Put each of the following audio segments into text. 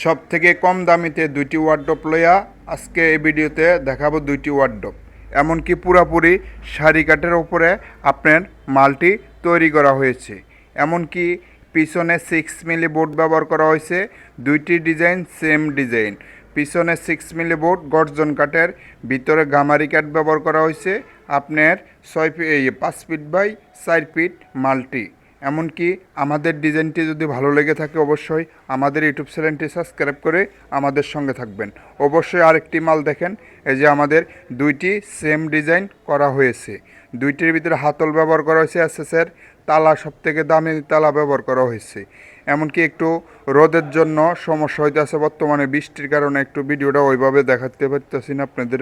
সব থেকে কম দামিতে দুইটি ওয়ার্ড্রপ লইয়া আজকে এই ভিডিওতে দেখাবো দুইটি ওয়ার্ড্রপ এমনকি পুরাপুরি শাড়ি কাঠের উপরে আপনার মালটি তৈরি করা হয়েছে। এমনকি পিছনে সিক্স মিলি বোর্ড ব্যবহার করা হয়েছে, দুইটি ডিজাইন সেম ডিজাইন পিছনে সিক্স মিলি বোর্ড গর্জন কাঠের, ভিতরে গামারি কাঠ ব্যবহার করা হয়েছে, আপনার ছয় ফি পাঁচ ফিট বাই চার ফিট মাল্টি। এমনকি আমাদের ডিজাইনটি যদি ভালো লেগে থাকে অবশ্যই আমাদের ইউটিউব চ্যানেলটি সাবস্ক্রাইব করে আমাদের সঙ্গে থাকবেন। অবশ্যই আরেকটি মাল দেখেন এই যে আমাদের দুইটি সেম ডিজাইন করা হয়েছে। দুইটির ভিতরে হাতল ব্যবহার করা হয়েছে এসএসের তালা সব থেকে দামি তালা ব্যবহার করা হয়েছে। এমনকি একটু রোদের জন্য সমস্যা হইতেছে বর্তমানে, বৃষ্টির কারণে একটু ভিডিওটা ওইভাবে দেখাতে পারতেছি না আপনাদের।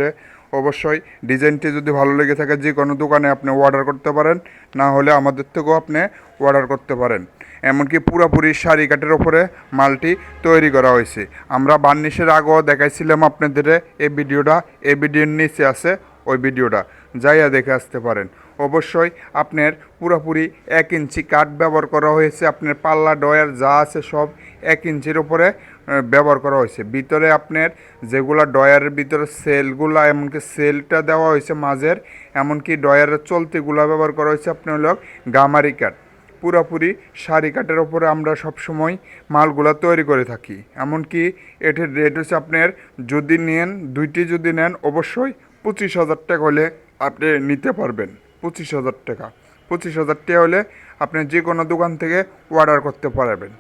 অবশ্যই ডিজাইনটি যদি ভালো লেগে থাকে, যে কোনো দোকানে আপনি অর্ডার করতে পারেন, না হলে আমাদের থেকেও আপনি অর্ডার করতে পারেন। এমনকি পুরোপুরি শাড়ি কাঠের ওপরে মালটি তৈরি করা হয়েছে। আমরা বার্নিশের আগেও দেখাইছিলাম আপনাদের এই ভিডিওটা এই ভিডিওর নিচে আছে ওই ভিডিওটা, যাইয়া দেখে আসতে পারেন। অবশ্যই আপনার পুরোপুরি এক ইঞ্চি কাঠ ব্যবহার করা হয়েছে, আপনার পাল্লা ডয়ার যা আছে সব এক ইঞ্চির ওপরে ব্যবহার করা হয়েছে। ভিতরে আপনার যেগুলা ডয়ারের ভিতরে সেলগুলা, এমনকি সেলটা দেওয়া হয়েছে মাঝের, এমনকি ডয়ারের চলতিগুলা ব্যবহার করা হয়েছে, আপনার হলো গামারি কাঠ। পুরোপুরি শাড়ি কাঠের ওপরে আমরা সবসময় মালগুলা তৈরি করে থাকি। এমনকি এটির রেট হচ্ছে আপনার যদি নেন, দুইটি যদি নেন, অবশ্যই পঁচিশ হাজার টাকা হলে আপনি নিতে পারবেন। পঁচিশ হাজার টাকা। পঁচিশ হাজার টাকা হলে আপনি যে কোনো দোকান থেকে অর্ডার করতে পারবেন।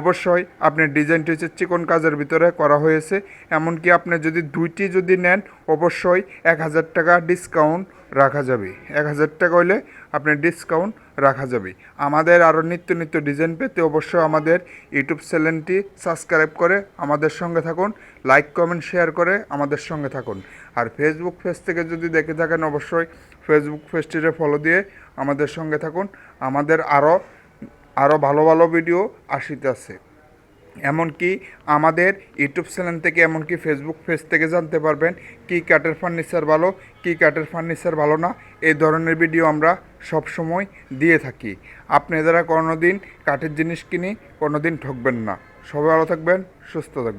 অবশ্যই আপনি ডিজাইনটি হচ্ছে চিকন কাজের ভিতরে করা হয়েছে। এমনকি আপনি যদি দুইটি যদি নেন, অবশ্যই এক হাজার টাকা ডিসকাউন্ট রাখা যাবে। এক হাজার টাকা হলে আপনার ডিসকাউন্ট রাখা যাবে। আমাদের আরও নিত্য নিত্য ডিজাইন পেতে অবশ্যই আমাদের ইউটিউব চ্যানেলটি সাবস্ক্রাইব করে আমাদের সঙ্গে থাকুন লাইক কমেন্ট শেয়ার করে আমাদের সঙ্গে থাকুন। আর ফেসবুক পেজ থেকে যদি দেখে থাকেন, অবশ্যই ফেসবুক পেজটিতে ফলো দিয়ে আমাদের সঙ্গে থাকুন। আমাদের আরও আরও ভালো ভালো ভিডিও আসিতে আছে এমনকি আমাদের ইউটিউব চ্যানেল থেকে, এমনকি ফেসবুক পেজ থেকে জানতে পারবেন কি কাঠের ফার্নিচার ভালো, কি কাঠের ফার্নিচার ভালো না। এই ধরনের ভিডিও আমরা সব সময় দিয়ে থাকি। আপনি যারা কোনো দিন কাঠের জিনিস কিনি কোনো দিন ঠকবেন না। সবাই ভালো থাকবেন, সুস্থ থাকবেন।